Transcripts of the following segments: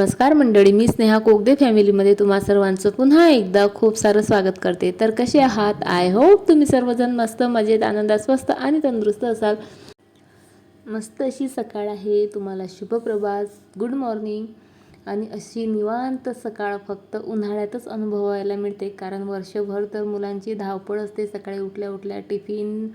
नमस्कार मंडळी मी स्नेहा कोगदे फॅमिलीमध्ये तुम्हा सर्वांचं पुन्हा एकदा खूप सारं स्वागत करते. तर कसे आहात? आय होप तुम्ही सर्वजण मस्त मजेत आनंदात स्वस्त आणि तंदुरुस्त असाल. मस्त अशी सकाळ आहे. तुम्हाला शुभप्रभास गुड मॉर्निंग आणि अशी निवांत सकाळ फक्त उन्हाळ्यातच अनुभवायला मिळते. कारण वर्षभर तर मुलांची धावपळ असते. सकाळी उठल्या उठल्या टिफिन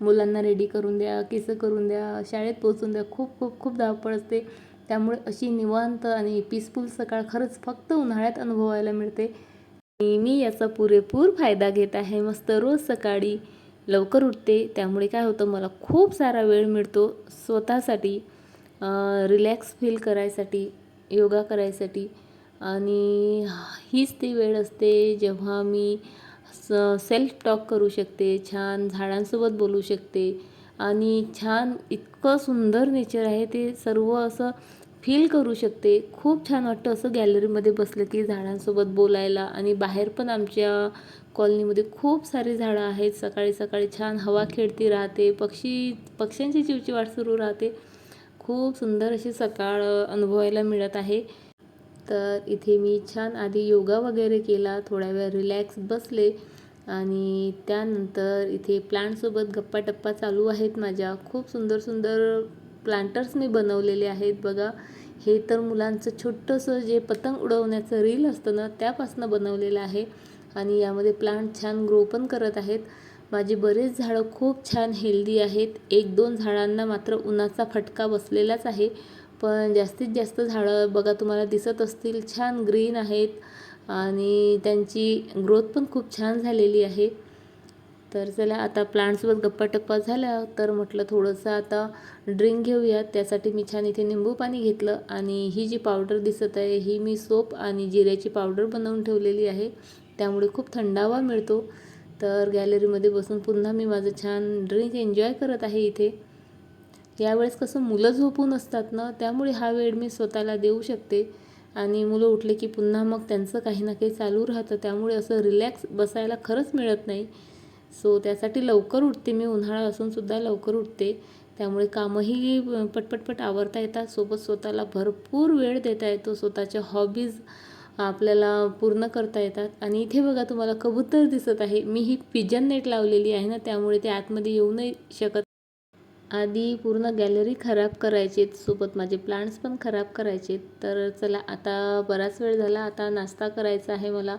मुलांना रेडी करून द्या किसं करून द्या शाळेत पोचून द्या. खूप खूप खूप धावपळ असते. त्यामुळे अशी निवांत आणि पीसफुल सकाळ खरंच फक्त उन्हाळ्यात अनुभवायला मिळते. आणि मी याचा पुरेपूर फायदा घेत आहे. मस्त रोज सकाळी लवकर उठते. त्यामुळे काय होतं मला खूप सारा वेळ मिळतो स्वतःसाठी रिलॅक्स फील करायसाठी योगा करायसाठी. आणि हीच ती वेळ असते जेव्हा मी स सेल्फ टॉक करू शकते छान झाडांसोबत बोलू शकते. आणि छान इतकं सुंदर नेचर आहे. ते सर्व असं फील करू शकते. खूप छान वाटतं असं गॅलरीमध्ये बसलं की झाडांसोबत बोलायला. आणि बाहेर पण आमच्या कॉलनीमध्ये खूप सारे झाडं आहेत. सकाळी सकाळी छान हवा खेळती राहते. पक्षी पक्ष्यांची चिवचिवाट सुरू राहते. खूप सुंदर अशी सकाळ अनुभवायला मिळत आहे. तर इथे मी छान आधी योगा वगैरे केला. थोड्या वेळ रिलॅक्स बसले. आणि त्यानंतर इथे प्लांटसोबत गप्पा टप्पा चालू आहेत माझ्या. खूप सुंदर सुंदर प्लांटर्स मी बनवलेले आहेत. बघा हे तर मुलांचं छोटंसं जे पतंग उडवण्याचं रील असतं ना त्यापासून बनवलेलं आहे. आणि यामध्ये प्लांट छान ग्रो पण करत आहेत. माझे बरेच झाडं खूप छान हेल्दी आहेत. एक दोन झाडांना मात्र उन्हाचा फटका बसलेलाच आहे. पण जास्तीत जास्त झाडं बघा तुम्हाला दिसत असतील. छान ग्रीन आहेत. आणि त्यांची ग्रोथ पण खूप छान झालेली आहे. तर चला आता प्लांट्सवर गप्पा टप्पा झाल्या तर म्हटलं थोडंसं आता ड्रिंक घेऊयात. त्यासाठी मी छान इथे निंबू पाणी घेतलं आणि ही जी पावडर दिसत आहे ही मी सोप आणि जिऱ्याची पावडर बनवून ठेवलेली आहे. त्यामुळे खूप थंडावा मिळतो. तर गॅलरीमध्ये बसून पुन्हा मी माझं छान ड्रिंक एन्जॉय करत आहे इथे. यावेळेस कसं मुलं झोपून असतात ना त्यामुळे हा वेळ मी स्वतःला देऊ शकते. आणि मुलं उठले की पुन्हा मग त्यांचं काही ना काही चालू राहतं. त्यामुळे असं रिलॅक्स बसायला खरंच मिळत नाही. सो त्यासाठी लवकर उठते मी. उन्हाळा असूनसुद्धा लवकर उठते. त्यामुळे कामंही पटपटपट आवरता येतात. सोबत स्वतःला भरपूर वेळ देता येतो. स्वतःच्या हॉबीज आपल्याला पूर्ण करता येतात. आणि इथे बघा तुम्हाला कबूतर दिसत आहे. मी ही पिजन नेट लावलेली आहे ना त्यामुळे ते आतमध्ये येऊ नाही शकत. आधी पूर्ण गॅलरी खराब करायचे सोबत माझे प्लांट्स पण खराब करायचे तर चला आता बराच वेळ झाला आता नाश्ता करायचा आहे मला.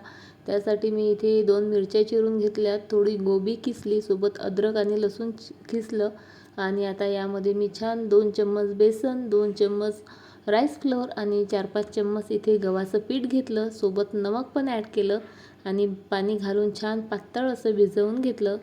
त्यासाठी मी इथे दोन मिरच्या चिरून घेतल्या थोडी गोबी किसली सोबत अद्रक आणि लसूण किसलं. आणि आता यामध्ये मी छान दोन चम्मच बेसन दोन चम्मच राईस फ्लोअर आणि चार पाच चम्मच इथे गव्हाचं पीठ घेतलं. सोबत नमक पण ॲड केलं आणि पाणी घालून छान पातळ असं भिजवून घेतलं.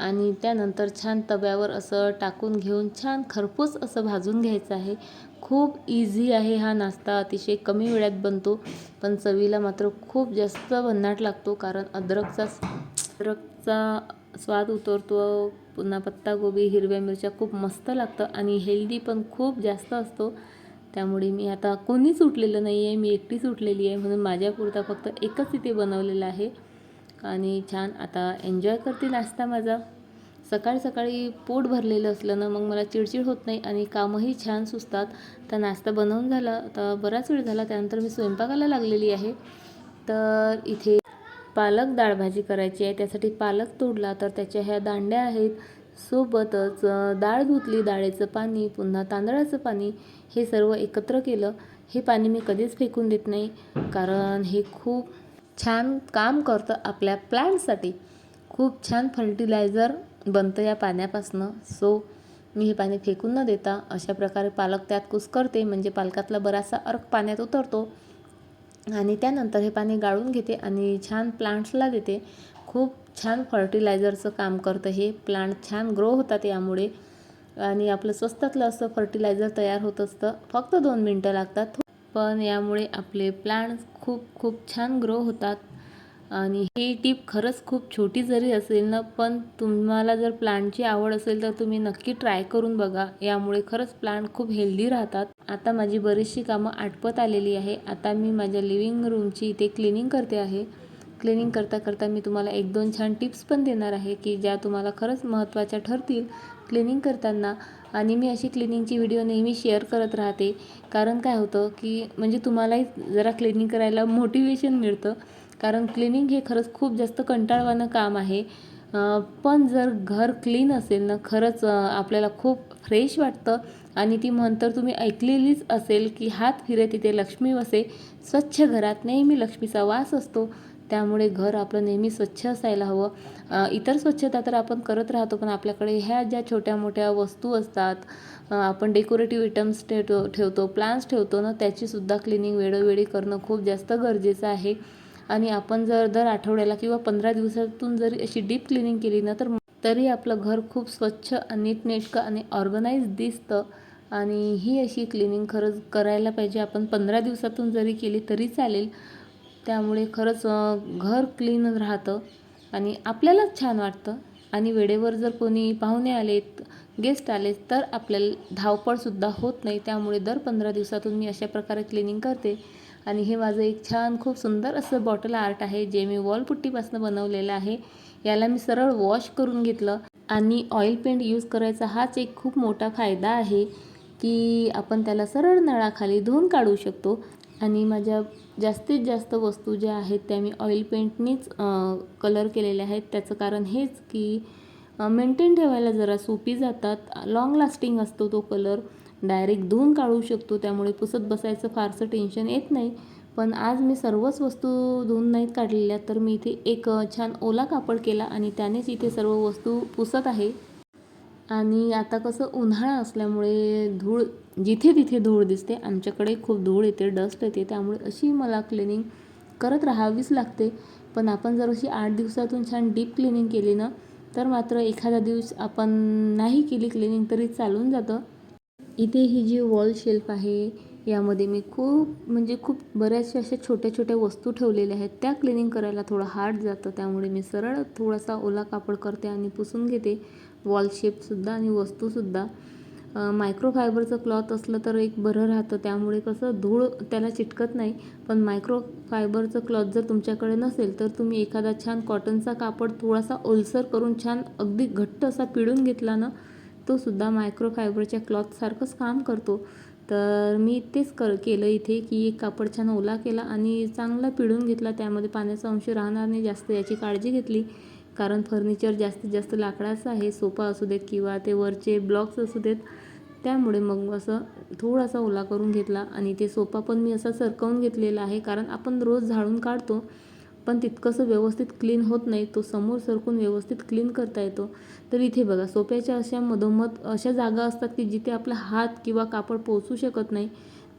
आणि त्यानंतर छान तव्यावर असं टाकून घेऊन छान खरपूस असं भाजून घ्यायचं आहे. खूप इझी आहे हा नाश्ता अतिशय कमी वेळात बनतो पण चवीला मात्र खूप जास्त भन्नाट लागतो कारण अद्रकचा अद्रकचा स्वाद उतरतो पुन्हा पत्तागोबी हिरव्या मिरच्या खूप मस्त लागतं आणि हेल्दी पण खूप जास्त असतो. त्यामुळे मी आता कोणीच उठलेलं नाही आहे मी एकटीच उठलेली आहे म्हणून माझ्यापुरता फक्त एकच इथे बनवलेलं आहे. आणि छान आता एन्जॉय करते नाश्ता माझा. सकाळी सकाळी पोट भरलेलं असलं ना मग मला चिडचिड होत नाही आणि कामंही छान सुचतात तर नाश्ता बनवून झाला तर बराच वेळ झाला त्यानंतर मी स्वयंपाकाला लागलेली आहे. तर इथे पालक डाळ भाजी करायची आहे त्यासाठी पालक तोडला तर त्याच्या ह्या दांड्या आहेत. सोबतच डाळ धुतली डाळेचं पाणी पुन्हा तांदळाचं पाणी हे सर्व एकत्र केलं. हे पाणी मी कधीच फेकून देत नाही कारण हे खूप छान काम करतं आपल्या प्लांटसाठी. खूप छान फर्टिलायझर बनतं या पाण्यापासनं. सो मी हे पाणी फेकून न देता अशा प्रकारे पालक त्यात कुसकरते म्हणजे पालकातला बराचसा अर्क पाण्यात उतरतो आणि त्यानंतर हे पाणी गाळून घेते आणि छान प्लांट्सला देते. खूप छान फर्टिलायझरचं काम करतं हे. प्लांट छान ग्रो होतात यामुळे. आणि आपलं स्वस्तातलं असं फर्टिलायझर तयार होत असतं. फक्त दोन मिनटं लागतात. पण यामुळे आपले प्लांट्स खूप खूप छान ग्रो होतात. आणि ही टीप खरंच खूप छोटी जरी असेल ना पण तुम्हाला जर प्लांटची आवड असेल तर तुम्ही नक्की ट्राय करून बघा. यामुळे खरंच प्लांट खूप हेल्दी राहतात. आता माझी बरीचशी कामं आटपत आलेली आहे. आता मी माझ्या लिव्हिंग रूमची इथे क्लिनिंग करते आहे. क्लिनिंग करता करता मी तुम्हाला एक दोन छान टिप्स पण देणार आहे की ज्या तुम्हाला खरंच महत्त्वाच्या ठरतील क्लिनिंग करताना. आणि मी अशी क्लिनिंगची व्हिडिओ नेहमी शेअर करत राहते. कारण काय होतं की म्हणजे तुम्हालाही जरा क्लिनिंग करायला मोटिवेशन मिळतं. कारण क्लिनिंग हे खरंच खूप जास्त कंटाळवाणं काम आहे. पण जर घर क्लीन असेल ना खरंच आपल्याला खूप फ्रेश वाटतं. आणि ती म्हणतर तुम्ही ऐकलेलीच असेल की हात फिरे तिथे लक्ष्मी वसे स्वच्छ घरात नेहमी लक्ष्मीचा वास असतो. त्यामुळे घर आपलं नेहमी स्वच्छ असायला हवं. इतर स्वच्छता तर आपण करत राहतो पण आपल्याकडे ह्या ज्या छोट्या मोठ्या वस्तू असतात आपण डेकोरेटिव्ह आयटम्स ठेवतो ठेवतो प्लांट्स ठेवतो ना त्याचीसुद्धा क्लिनिंग वेळोवेळी करणं खूप जास्त गरजेचं आहे. आणि आपण जर दर आठवड्याला किंवा पंधरा दिवसातून जरी अशी डीप क्लिनिंग केली ना तर तरी आपलं घर खूप स्वच्छ नीटनेटकं आणि ऑर्गनाईज दिसतं. आणि ही अशी क्लिनिंग खरंच करायला पाहिजे. आपण पंधरा दिवसातून जरी केली तरी चालेल. त्यामुळे खरंच घर क्लीन राहतं आणि आपल्यालाच छान वाटतं. आणि वेळेवर जर कोणी पाहुणे आलेत गेस्ट आले तर आपल्याला धावपळसुद्धा होत नाही. त्यामुळे दर पंधरा दिवसातून मी अशा प्रकारे क्लिनिंग करते. आणि हे माझं एक छान खूप सुंदर असं बॉटल आर्ट आहे जे मी वॉलपुट्टीपासून बनवलेलं आहे. याला मी सरळ वॉश करून घेतलं. आणि ऑइल पेंट यूज करायचा हाच एक खूप मोठा फायदा आहे की आपण त्याला सरळ नळाखाली धुवून काढू शकतो. आणि माझ्या जास्तीत जास्त वस्तू ज्या आहेत त्या मी ऑइल पेंटनीच कलर केलेल्या आहेत. त्याचं कारण हेच की मेंटेन ठेवायला जरा सोपी जातात. लाँग लास्टिंग असतो तो कलर डायरेक्ट धुवून काढू शकतो त्यामुळे पुसत बसायचं फारसं टेन्शन येत नाही. पण आज मी सर्वच वस्तू धुवून नाहीत काढलेल्या तर मी इथे एक छान ओला कापड केला आणि त्यानेच इथे सर्व वस्तू पुसत आहे. आणि आता कसं उन्हाळा असल्यामुळे धूळ जिथे तिथे धूळ दिसते आमच्याकडे खूप धूळ येते डस्ट येते त्यामुळे अशी मला क्लिनिंग करत राहावीच लागते. पण आपण जर अशी आठ दिवसातून छान डीप क्लिनिंग केली ना तर मात्र एखादा दिवस आपण नाही केली क्लिनिंग तरी चालून जातं. इथे ही जी वॉल शेल्फ आहे यामध्ये मी खूप म्हणजे खूप बऱ्याचशा अशा छोट्या छोट्या वस्तू ठेवलेल्या आहेत. त्या क्लिनिंग करायला थोडं हार्ड जातं त्यामुळे मी सरळ थोडासा ओला कापड करते आणि पुसून घेते. वॉल शेपसुद्धा आणि वस्तूसुद्धा मायक्रोफायबरचं क्लॉथ असलं तर एक बरं राहतं. त्यामुळे कसं धूळ त्याला चिटकत नाही. पण मायक्रो फायबरचं क्लॉथ जर तुमच्याकडे नसेल तर तुम्ही एखादा छान कॉटनचा कापड थोडासा ओलसर करून छान अगदी घट्ट असा पिळून घेतला ना तो सुद्धा मायक्रोफायबरच्या क्लॉथसारखंच काम करतो. तर मी तेच कर केलं इथे की एक कापड छान ओला केला आणि चांगला पिळून घेतला. त्यामध्ये पाण्याचा अंश राहणार नाही जास्त याची काळजी घेतली. कारण फर्निचर जास्तीत जास्त लाकडाचं आहे सोफा असू देत किंवा ते वरचे ब्लॉक्स असू देत त्यामुळे मग असं थोडासा ओला करून घेतला. आणि ते सोफा पण मी असा सरकवून घेतलेला आहे कारण आपण रोज झाडून काढतो पण तितकंसं व्यवस्थित क्लीन होत नाही तो समोर सरकून व्यवस्थित क्लीन करता येतो. तर इथे बघा सोप्याच्या अशा मधोमध अशा जागा असतात की जिथे आपला हात किंवा कापड पोचू शकत नाही.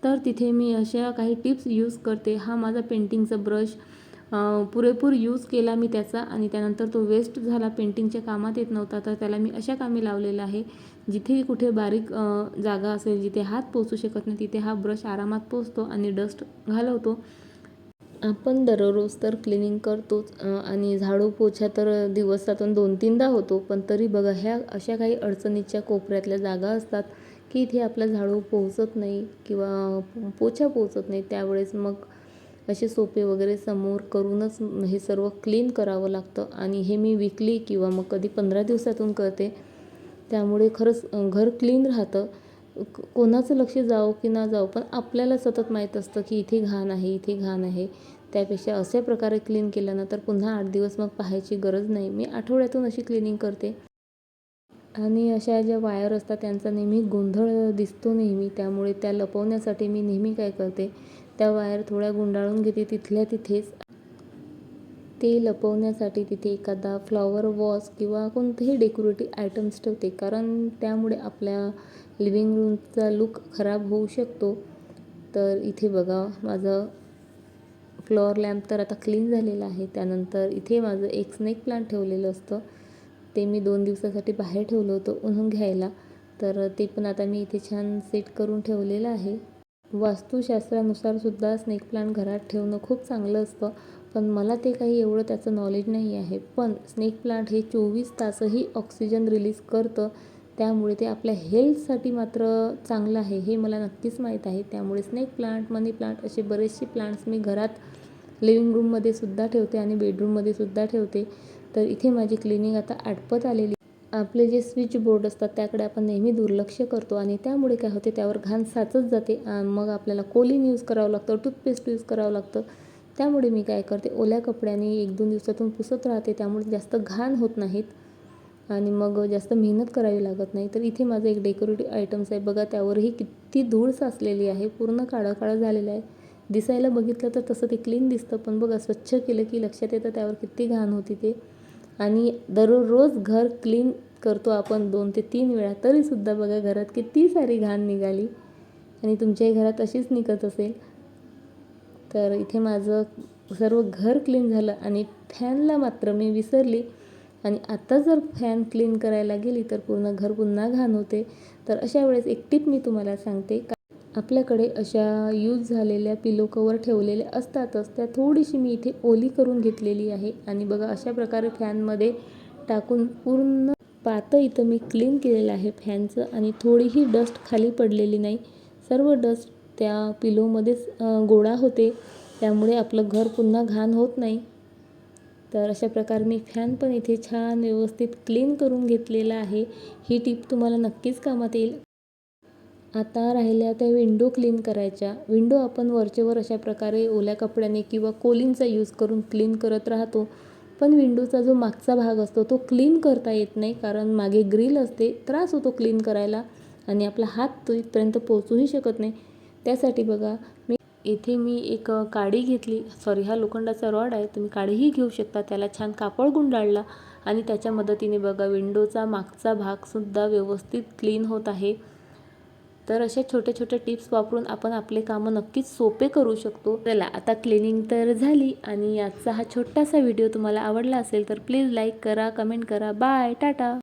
तर तिथे मी अशा काही टिप्स यूज करते. हा माझा पेंटिंगचा ब्रश पुरेपूर यूज केला मी त्याचा आणि त्यानंतर तो वेस्ट झाला पेंटिंगच्या कामात येत नव्हता. तर त्याला मी अशा कामी लावलेला आहे जिथे कुठे बारीक जागा असेल जिथे हात पोचू शकत नाही तिथे हा ब्रश आरामात पोचतो आणि डस्ट घालवतो. आपण दररोज तर क्लिनिंग करतोच आणि झाडू पोछा तर दिवसातून दोन तीनदा होतो पण तरी बघा ह्या अशा काही अडचणीच्या कोपऱ्यातल्या जागा असतात की इथे आपला झाडू पोहोचत नाही किंवा पोछा पोहोचत नाही त्यावेळेस मग असे सोपे वगैरे समोर करूनच हे सर्व क्लीन करावं लागतं. आणि हे मी विकली किंवा मग कधी पंधरा दिवसातून करते. त्यामुळे खरंच घर क्लीन राहतं. कोणाचं लक्ष जावो की ना जावो पण आपल्याला सतत माहीत असतं की इथे घाण आहे इथे घाण आहे. त्यापेक्षा अशा प्रकारे क्लीन केलं ना तर पुन्हा आठ दिवस मग पाहायची गरज नाही. मी आठवड्यातून अशी क्लिनिंग करते. आणि अशा ज्या वायर असतात त्यांचा नेहमी गोंधळ दिसतो नेहमी. त्यामुळे त्या लपवण्यासाठी मी नेहमी काय करते त्या वायर थोड्या गुंडाळून घेते तिथल्या तिथेच. ते लपवण्यासाठी तिथे एखादा फ्लॉवर वॉस किंवा कोणतेही डेकोरेटिव्ह आयटम्स ठेवते. कारण त्यामुळे आपल्या लिव्हिंग रूमचा लुक खराब होऊ शकतो. तर इथे बघा माझं फ्लॉवर लॅम्प तर आता क्लीन झालेला आहे. त्यानंतर इथे माझं एक स्नेक प्लांट ठेवलेलं असतं. ते मी दोन दिवसासाठी बाहेर ठेवलं होतं उन्हून घ्यायला. तर ते पण आता मी इथे छान सेट करून ठेवलेलं आहे. वास्तुशास्त्रानुसार सुद्धा स्नेक प्लांट घरात ठेवणं खूप चांगलं असतं. पण मला ते काही एवढं त्याचं नॉलेज नाही आहे. पण स्नेक प्लांट हे चोवीस तासही ऑक्सिजन रिलीज करतं. त्यामुळे ते आपल्या हेल्थसाठी मात्र चांगलं आहे हे मला नक्कीच माहीत आहे. त्यामुळे स्नेक प्लांट मनी प्लांट असे बरेचसे प्लांट्स मी घरात लिव्हिंग रूममध्ये सुद्धा ठेवते आणि बेडरूममध्ये सुद्धा ठेवते. तर इथे माझी क्लिनिंग आता आटपत आलेली आपले जे स्विच बोर्ड असतात त्याकडे आपण नेहमी दुर्लक्ष करतो आणि त्यामुळे काय होते त्यावर घाण साचत जाते. मग आपल्याला कोलिन यूज करावं लागतं टूथपेस्ट यूज करावं लागतं. त्यामुळे मी काय करते ओल्या कपड्याने एक दोन दिवसातून पुसत राहते त्यामुळे जास्त घाण होत नाहीत. आणि मग जास्त मेहनत करावी लागत नाही. तर इथे माझं एक डेकोरेटिव्ह आयटम्स आहे. बघा त्यावरही किती धूळ साचलेली आहे. पूर्ण काळं काळं झालेलं आहे. दिसायला बघितलं तर तसं ते क्लीन दिसतं पण बघा स्वच्छ केलं की लक्षात येतं त्यावर किती घाण होती ते. आणि दररोज घर क्लीन करतो आपण दोन ते तीन वेळा. तरीसुद्धा बघा घरात किती सारी घाण निघाली. आणि तुमच्याही घरात अशीच निघत असेल. तर इथे माझं सर्व घर क्लीन झालं आणि फॅनला मात्र मी विसरली. आणि आता जर फॅन क्लीन करायला गेली तर पूर्ण घर पुन्हा घाण होते. तर अशा वेळेस एक टिप मी तुम्हाला सांगते. का आपल्याकडे अशा यूज झालेल्या पिलो कवर ठेवलेल्या असतातच. त्या थोडीशी मी इथे ओली करून घेतलेली आहे. आणि बघा अशा प्रकारे फॅनमध्ये टाकून पूर्ण पातं इथं मी क्लीन केलेलं आहे फॅनचं आणि थोडीही डस्ट खाली पडलेली नाही. सर्व डस्ट त्या पिलोमध्येच गोळा होते. त्यामुळे आपलं घर पुन्हा घाण होत नाही. तर अशा प्रकारे मी फॅन पण इथे छान व्यवस्थित क्लीन करून घेतलेला आहे. ही टीप तुम्हाला नक्कीच कामात येईल. आता राहिल्या त्या विंडो क्लीन करायच्या. विंडो आपण वरचेवर अशा प्रकारे ओल्या कपड्याने किंवा कोलिनचा यूज करून क्लीन करत राहतो. पण विंडोचा जो मागचा भाग असतो तो क्लीन करता येत नाही कारण मागे ग्रिल असते त्रास होतो क्लीन करायला आणि आपला हात तो इथपर्यंत पोहोचूही शकत नाही. त्यासाठी बघा मी इथे मी एक काडी घेतली. सॉरी हा लोखंडाचा रॉड आहे तुम्ही काडीही घेऊ शकता. त्याला छान कापड गुंडाळला आणि त्याच्या मदतीने बघा विंडोचा मागचा भागसुद्धा व्यवस्थित क्लीन होत आहे. तर अशा छोट्या छोट्या टिप्स वापरून आपण आपले कामं नक्कीच सोपे करू शकतो. चला आता क्लिनिंग तर झाली आणि आजचा हा छोटासा व्हिडिओ तुम्हाला आवडला असेल तर प्लीज लाईक करा कमेंट करा. Bye tata!